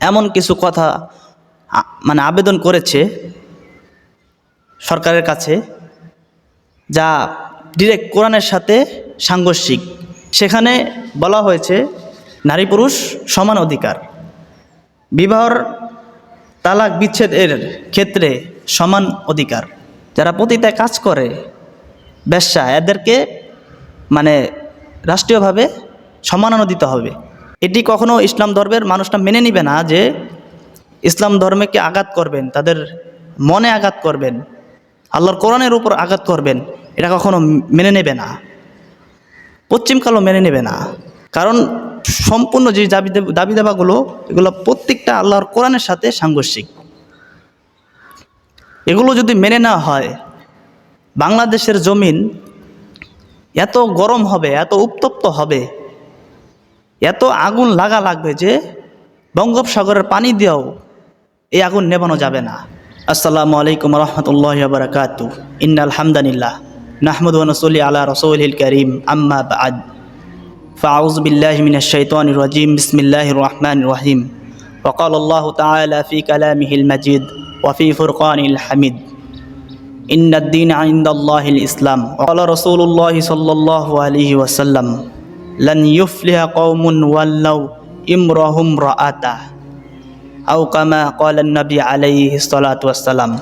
এমন কিছু কথা মানে আবেদন করেছে সরকারের কাছে যা ডিরেক্ট কোরআনের সাথে সাংঘর্ষিক। সেখানে বলা হয়েছে, নারী পুরুষ সমান অধিকার। বিবাহর তালাক বিচ্ছেদের ক্ষেত্রে সমান অধিকার। যারা পতিতায় কাজ করে ব্যবসা এদেরকে মানে রাষ্ট্রীয়ভাবে সম্মাননা দিতে হবে। এটি কখনো ইসলাম ধর্মের মানুষটা মেনে নিবে না যে ইসলাম ধর্মকে আঘাত করবেন, তাদের মনে আঘাত করবেন, আল্লাহর কোরআনের উপর আঘাত করবেন, এটা কখনো মেনে নেবে না। পশ্চিমকালও মেনে নেবে না। কারণ সম্পূর্ণ যে দাবি দেব- দাবি দাবাগুলো এগুলো প্রত্যেকটা আল্লাহর কোরআনের সাথে সাংঘর্ষিক। এগুলো যদি মেনে নেওয়া হয়, বাংলাদেশের জমিন এত গরম হবে, এত উত্তপ্ত হবে এত আগুন লাগা লাগবে যে বঙ্গোপসাগরের পানি দিয়েও এই আগুন নেবানো যাবে না আসসালামু আলাইকুম রহমতুল্লাহ বারকাত ইন্না আলহামদানিল্লাহ নাহমদ নসলি আলা রসৌল করিম আম্মা বাদ فأعوذ بالله من الشيطان الرجيم بسم الله الرحمن الرحيم وقال الله تعالى في كلامه المجيد وفي فرقان الحميد إن الدين عند الله الإسلام وقال رسول الله صلى الله عليه وسلم লান ইউফলিহা কৌমুন ওয়াল্লাউ ইমরহুম রাআতা আউ কামা কলান নবী আলাইহি সালাম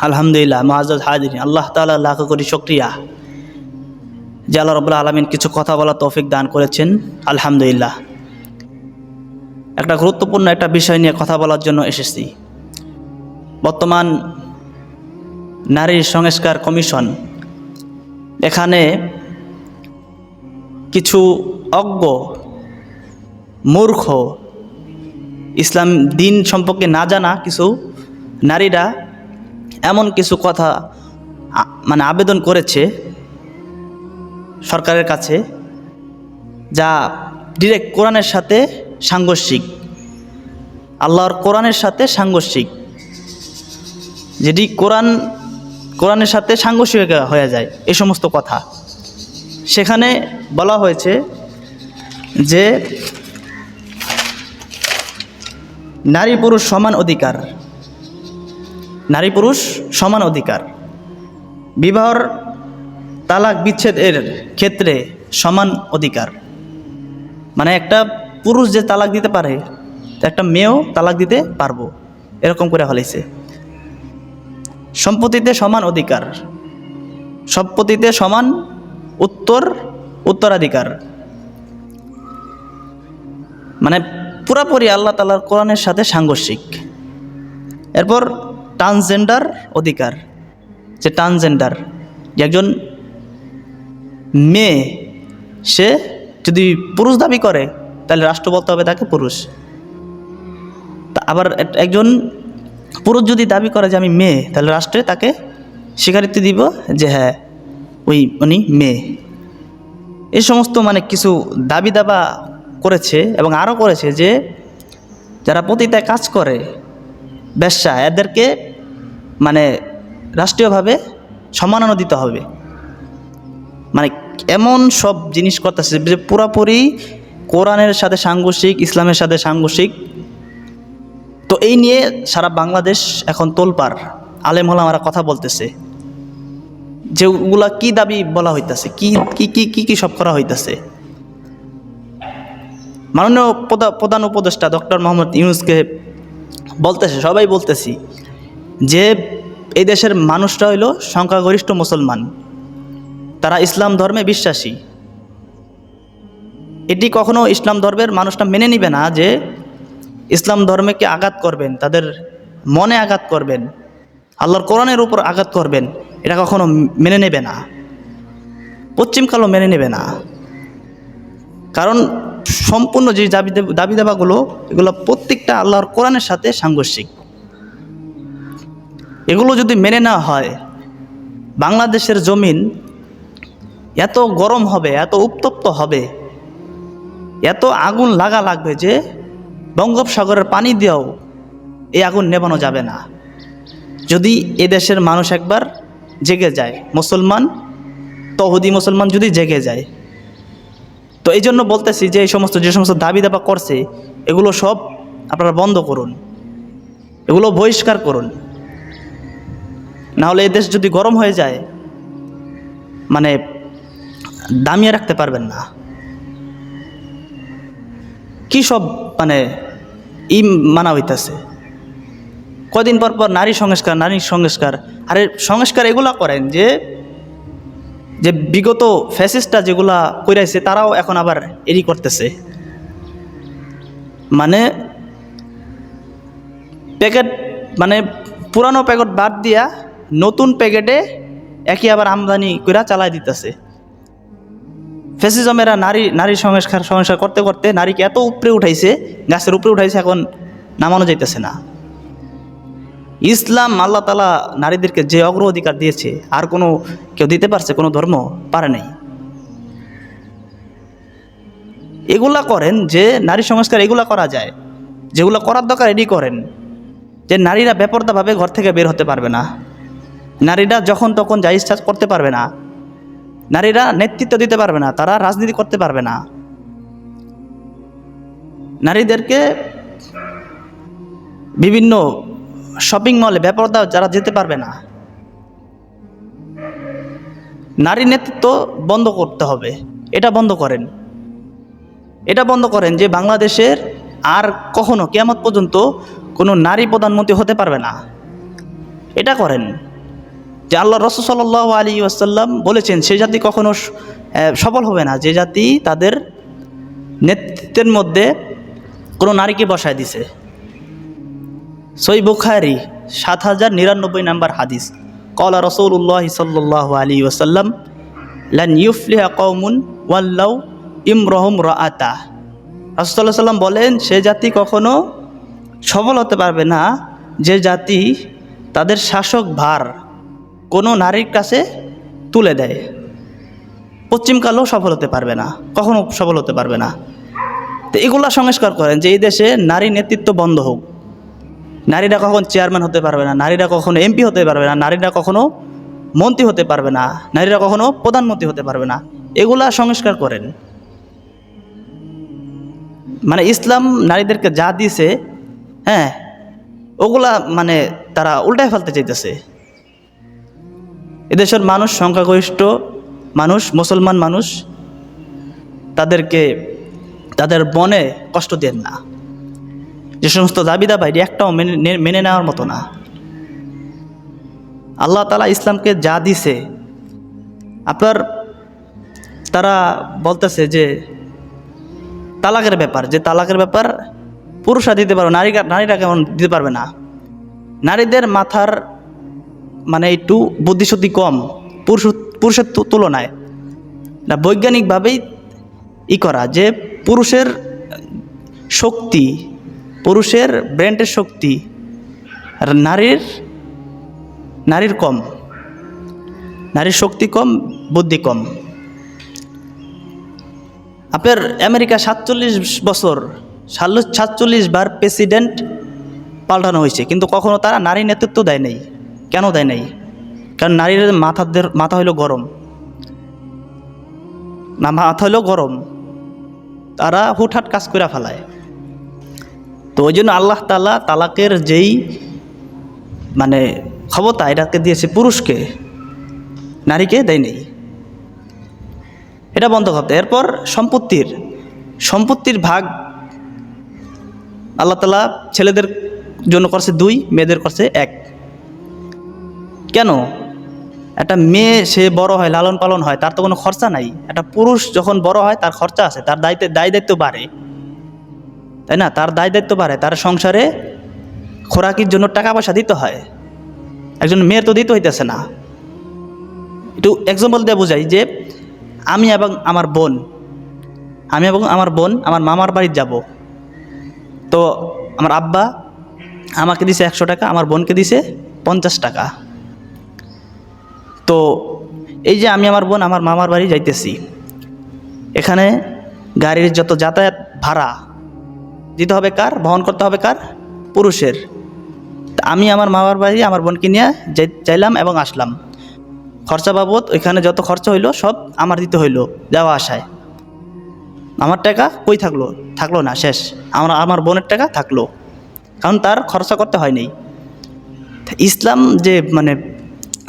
আলহামদুলিল্লাহ মাহাজ হাজির আল্লাহ তালা লাখ করি সক্রিয়া যে আল্লাহ রবুল্লা আলমিন কিছু কথা বলা তৌফিক দান করেছেন। আলহামদুলিল্লাহ। একটা গুরুত্বপূর্ণ একটা বিষয় নিয়ে কথা বলার জন্য এসেছি। বর্তমান নারী সংস্কার কমিশন এখানে কিছু অজ্ঞ, মূর্খ, ইসলাম দিন সম্পর্কে না জানা কিছু নারীরা এমন কিছু কথা মানে আবেদন করেছে সরকারের কাছে, যা ডিরেক্ট কোরআনের সাথে সাংঘর্ষিক। আল্লাহর কোরআনের সাথে সাংঘর্ষিক। যেটি কোরআন, কোরআনের সাথে সাংঘর্ষিক হয়ে যায় এই সমস্ত কথা। সেখানে বলা হয়েছে যে নারী পুরুষ সমান অধিকার। নারী পুরুষ সমান অধিকার। বিবাহর তালাক বিচ্ছেদের ক্ষেত্রে সমান অধিকার। মানে একটা পুরুষ যে তালাক দিতে পারে একটা মেয়েও তালাক দিতে পারব, এরকম করে হলেছে সম্পত্তিতে সমান অধিকার। সম্পত্তিতে সমান উত্তর উত্তরাধিকার। মানে পুরাপুরি আল্লাহ তালার কোরআনের সাথে সাংঘর্ষিক। এরপর ট্রান্সজেন্ডার অধিকার। যে ট্রান্সজেন্ডার, যে একজন মেয়ে, সে যদি পুরুষ দাবি করে, তাহলে রাষ্ট্র বলতে হবে তাকে পুরুষ। তা আবার একজন পুরুষ যদি দাবি করে যে আমি মেয়ে, তাহলে রাষ্ট্রে তাকে স্বীকারিত দিব যে হ্যাঁ ওই উনি মেয়ে। এ সমস্ত মানে কিছু দাবি দাবা করেছে এবং আরও করেছে যে, যারা পতিতায় কাজ করে ব্যবসা, এদেরকে মানে রাষ্ট্রীয়ভাবে সম্মাননা দিতে হবে। মানে এমন সব জিনিস করতেছে যে পুরাপুরি কোরআনের সাথে সাংঘর্ষিক, ইসলামের সাথে সাংঘর্ষিক। তো এই নিয়ে সারা বাংলাদেশ এখন তোলপার আলেম হলামারা কথা বলতেছে। যেগুলা কি দাবি বলা হইতাছে? কি কি কি কি কি সব করা হইতাছে? মাননীয় প্রধা- প্রধান উপদেষ্টা ডক্টর মোহাম্মদ ইউনুসকে বলতেছে, সবাই বলতেছি যে এই দেশের মানুষরা হইল সংখ্যাগরিষ্ঠ মুসলমান। তারা ইসলাম ধর্মে বিশ্বাসী। এটি কখনো ইসলাম ধর্মের মানুষটা মেনে নিবে না যে ইসলাম ধর্মকে আঘাত করবেন, তাদের মনে আঘাত করবেন, আল্লাহর কোরআনের উপর আঘাত করবেন। এটা কখনো মেনে নেবে না। পশ্চিমকালও মেনে নেবে না। কারণ সম্পূর্ণ যে দাবি দেব- দাবি দাবাগুলো এগুলো প্রত্যেকটা আল্লাহর কোরআনের সাথে সাংঘর্ষিক। এগুলো যদি মেনে নেওয়া হয়, বাংলাদেশের জমিন এত গরম হবে, এত উত্তপ্ত হবে, এত আগুন লাগা লাগবে যে বঙ্গোপসাগরের পানি দিয়েও এই আগুন নেবানো যাবে না। যদি এদেশের মানুষ একবার জেগে যায়। মুসলমান, তহুদি মুসলমান যদি জেগে যায়। তো এই জন্য বলতেছি যে এই সমস্ত, যে সমস্ত দাবি দাবা করছে, এগুলো সব আপনারা বন্ধ করুন। এগুলো বহিষ্কার করুন। নাহলে দেশ যদি গরম হয়ে যায় মানে দামিয়ে রাখতে পারবেন না। কি সব মানে ই মানা হইতেছে? কদিন পর পর নারী সংস্কার নারী সংস্কার আরে সংস্কার এগুলা করেন যে যে বিগত ফ্যাসিস্টটা যেগুলা কইরাইছে, তারাও এখন আবার এরি করতেছে। মানে প্যাকেট মানে পুরানো প্যাকেট বাদ দিয়া নতুন প্যাকেটে একই আবার আমদানি কইরা চালাই দিতেছে। ফ্যাসিজমেরা নারী নারী সংস্কার সংস্কার করতে করতে নারীকে এত উপরে উঠাইছে, গাছের উপরে উঠাইছে, এখন নামানো যাইতেছে না। ইসলাম আল্লাহ তালা নারীদেরকে যে অগ্র অধিকার দিয়েছে, আর কোনো কেউ দিতে পারছে, কোনো ধর্ম পারে নাই। এগুলা করেন যে নারী সংস্কার এগুলা করা যায়, যেগুলো করার দরকার এডি করেন, যে নারীরা বেপরদাভাবে ঘর থেকে বের হতে পারবে না। নারীরা যখন তখন যা ইচ্ছা করতে পারবে না, নারীরা নেতৃত্ব দিতে পারবে না, তারা রাজনীতি করতে পারবে না। নারীদেরকে বিভিন্ন শপিং মলে ব্যাপারদা যারা যেতে পারবে না। নারী নেতৃত্ব বন্ধ করতে হবে। এটা বন্ধ করেন। এটা বন্ধ করেন যে বাংলাদেশের আর কখনো কেয়ামত পর্যন্ত কোনো নারী প্রধানমন্ত্রী হতে পারবে না। এটা করেন। যে আল্লাহ রসুল সাল্লাহ আলী আসাল্লাম বলেছেন, সে জাতি কখনো সফল হবে না। যে জাতি তাদের নেতৃত্বের মধ্যে কোনো নারীকে বসায় দিছে। সই বুখারি সাত হাজার নিরানব্বই নাম্বার হাদিস। কলা রসৌল্লাহ সাল্লাহ আলী ওসাল্লাম লান ইউফলিহা কৌমুন ওয়াল্লাউ ইমরহম রাআতা। রাসুল্লাহ সাল্লাম বলেন, সে জাতি কখনো সফল হতে পারবে না। যে জাতি তাদের শাসক ভার কোনো নারীর কাছে তুলে দেয় পশ্চিমকালেও সফল হতে পারবে না, কখনো সফল হতে পারবে না। তো এগুলা সংস্কার করেন যে এই দেশে নারী নেতৃত্ব বন্ধ হোক। নারীরা কখন চেয়ারম্যান হতে পারবে না, নারীরা কখনো এমপি হতে পারবে না, নারীরা কখনো মন্ত্রী হতে পারবে না, নারীরা কখনো প্রধানমন্ত্রী হতে পারবে না। এগুলা সংস্কার করেন। মানে ইসলাম নারীদেরকে যা দিছে হ্যাঁ ওগুলা মানে তারা উল্টায় ফেলতে চাইতেছে। এদেশের মানুষ সংখ্যাগরিষ্ঠ মানুষ, মুসলমান মানুষ, তাদেরকে তাদের মনে কষ্ট দেন না। যে সমস্ত দাবিদা বাইরে একটাও মেনে মেনে নেওয়ার মতো না। আল্লাহ তালা ইসলামকে যা দিছে, আপনার তারা বলতেছে যে তালাকের ব্যাপার, যে তালাকের ব্যাপার পুরুষরা দিতে পারবে নারী নারীরা কেমন দিতে পারবে না। নারীদের মাথার মানে একটু বুদ্ধিশুদ্ধি কম, পুরুষ, পুরুষের তুলনায়। না, বৈজ্ঞানিকভাবেই ই করা যে পুরুষের শক্তি পুরুষের ব্রেন্টের শক্তি আর নারীর নারীর কম। নারীর শক্তি কম, বুদ্ধি কম। আপনার আমেরিকা সাতচল্লিশ বছর সাতচল্লিশ বার প্রেসিডেন্ট পাল্টানো হয়েছে, কিন্তু কখনো তারা নারী নেতৃত্ব দেয় নাই। কেন দেয় নাই? কারণ নারীর মাথাদের, মাথা হইল গরম। না, মাথা হইল গরম। তারা হুটহাট কাজ করে ফেলায়। তো ওই জন্য আল্লাহ তালা তালাকের যেই মানে ক্ষমতা, এটাকে দিয়েছে পুরুষকে, নারীকে দেয় নেই। এটা বন্ধ করতে। এরপর সম্পত্তির সম্পত্তির ভাগ আল্লাহ তালা ছেলেদের জন্য করছে দুই, মেয়েদের করছে এক। কেন? একটা মেয়ে সে বড় হয় লালন পালন হয়, তার তো কোনো খরচা নাই। একটা পুরুষ যখন বড় হয়, তার খরচা আছে, তার দায়িত্ব, দায় দায়িত্ব বাড়ে। তাই না? তার দায় দায়িত্ব বাড়ে, তার সংসারে খোরাকির জন্য টাকা পয়সা দিতে হয়। একজন মেয়ের তো দিতে হইতেছে না। একটু এক্সাম্পল দিয়ে বোঝাই যে, আমি এবং আমার বোন, আমি এবং আমার বোন, আমার মামার বাড়ি যাব। তো আমার আব্বা আমাকে দিছে একশো টাকা, আমার বোনকে দিছে পঞ্চাশ টাকা। তো এই যে আমি আমার বোন, আমার মামার বাড়ি যাইতেছি। এখানে গাড়ির যত যাতায়াত ভাড়া দিতে হবে কার? বহন করতে হবে কার? পুরুষের। আমি আমার মামার বাড়ি, আমার বোনকে নিয়ে যাইলাম এবং আসলাম। খরচা বাবদ ওইখানে যত খরচা হইল, সব আমার দিতে হইল যাওয়া আসায় আমার টাকা কই থাকল? থাকল না, শেষ। আমার আমার বোনের টাকা থাকল। কারণ তার খরচা করতে হয়নি। ইসলাম যে মানে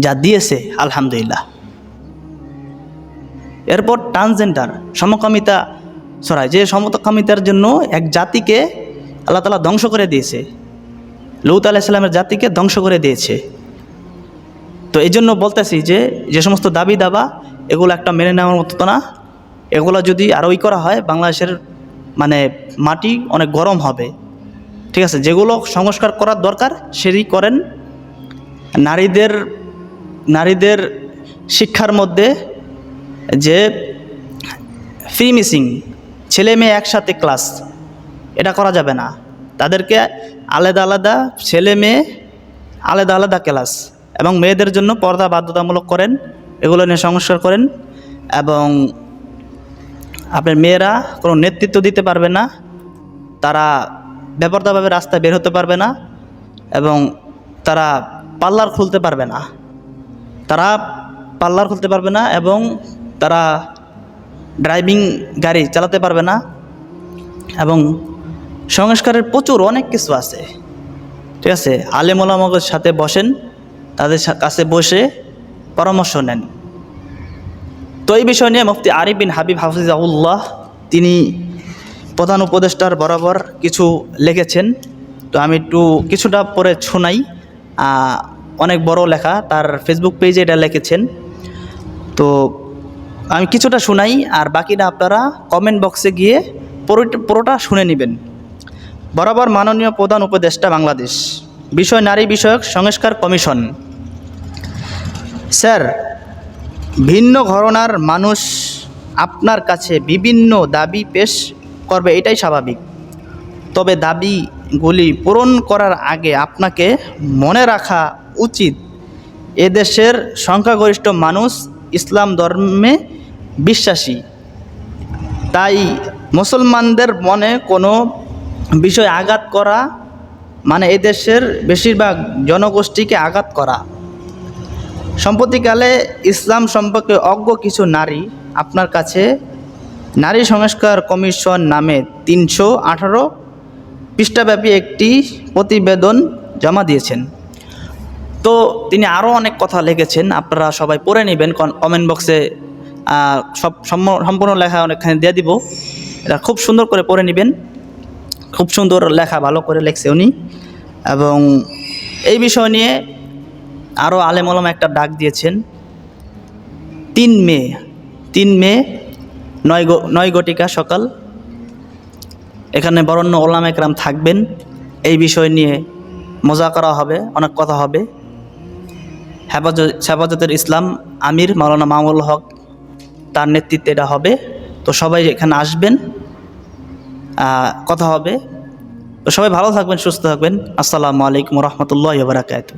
যা দিয়েছে, আলহামদুলিল্লাহ। এরপর ট্রান্সজেন্ডার সমকামিতা সরাই যে সমকামিতার জন্য এক জাতিকে আল্লাহ তালা ধ্বংস করে দিয়েছে। লৌত আলাইসাল্লামের জাতিকে ধ্বংস করে দিয়েছে। তো এই জন্য বলতেছি যে যে সমস্ত দাবি দাবা, এগুলো একটা মেনে নেওয়ার মতো না। এগুলো যদি আরও ই করা হয়, বাংলাদেশের মানে মাটি অনেক গরম হবে। ঠিক আছে, যেগুলো সংস্কার করার দরকার সেটি করেন। নারীদের নারীদের শিক্ষার মধ্যে যে ফ্রি মিসিং ছেলে মেয়ে একসাথে ক্লাস এটা করা যাবে না। তাদেরকে আলাদা আলাদা ছেলে মেয়ে আলাদা আলাদা ক্লাস এবং মেয়েদের জন্য পর্দা বাধ্যতামূলক করেন, এগুলো নিয়ে সংস্কার করেন এবং আপনার মেয়েরা কোনো নেতৃত্ব দিতে পারবে না, তারা বেপরদাভাবে রাস্তায় বের হতে পারবে না এবং তারা পার্লার খুলতে পারবে না। তারা পার্লার খুলতে পারবে না এবং তারা ড্রাইভিং গাড়ি চালাতে পারবে না এবং সংস্কারের প্রচুর অনেক কিছু আছে। ঠিক আছে? আলেমুলামকের সাথে বসেন, তাদের কাছে বসে পরামর্শ নেন। তো এই বিষয় নিয়ে মুফতি আরিফ বিন হাবিব হাফিজাউল্লাহ তিনি প্রধান উপদেষ্টার বরাবর কিছু লিখেছেন। তো আমি একটু কিছুটা পরে শোনাই। অনেক বড় লেখা, তার ফেসবুক পেজে এটা লিখেছেন। তো আমি কিছুটা শোনাই আর বাকিটা আপনারা কমেন্ট বক্সে গিয়ে পুরোটা শুনে নেবেন। বরাবর মাননীয় প্রধান উপদেষ্টা বাংলাদেশ। বিষয় নারী বিষয়ক সংস্কার কমিশন। স্যার, ভিন্ন ঘরনার মানুষ আপনার কাছে বিভিন্ন দাবি পেশ করবে, এটাই স্বাভাবিক। তবে দাবিগুলি পূরণ করার আগে আপনাকে মনে রাখা উচিত, এদেশের সংখ্যাগরিষ্ঠ মানুষ ইসলাম ধর্মে বিশ্বাসী। তাই মুসলমানদের মনে কোনো বিষয় আঘাত করা মানে এদেশের বেশিরভাগ জনগোষ্ঠীকে আঘাত করা। সম্প্রতিকালে ইসলাম সম্পর্কে অজ্ঞ কিছু নারী আপনার কাছে নারী সংস্কার কমিশন নামে তিনশো আঠারো পৃষ্ঠাব্যাপী একটি প্রতিবেদন জমা দিয়েছেন। তো তিনি আরও অনেক কথা লিখেছেন, আপনারা সবাই পড়ে নেবেন কমেন্ট বক্সে সব সম্পূর্ণ লেখা অনেকখানি দিয়ে দিব। এটা খুব সুন্দর করে পড়ে নেবেন। খুব সুন্দর লেখা, ভালো করে লেখছে উনি। এবং এই বিষয় নিয়ে আরও আলেমলম একটা ডাক দিয়েছেন, তিন মে তিন মে, নয় নয় গটিকা সকাল। এখানে বরণ্য ওলাম একরাম থাকবেন। এই বিষয় নিয়ে মজা করা হবে, অনেক কথা হবে। হেফাজত, হেফাজতের ইসলাম আমির মাওলানা মামুল হক তার নেতৃত্বে এটা হবে। তো সবাই এখানে আসবেন। কথা হবে। তো সবাই ভালো থাকবেন, সুস্থ থাকবেন। আসসালামু আলাইকুম রহমতুল্লাহ বারাকাতু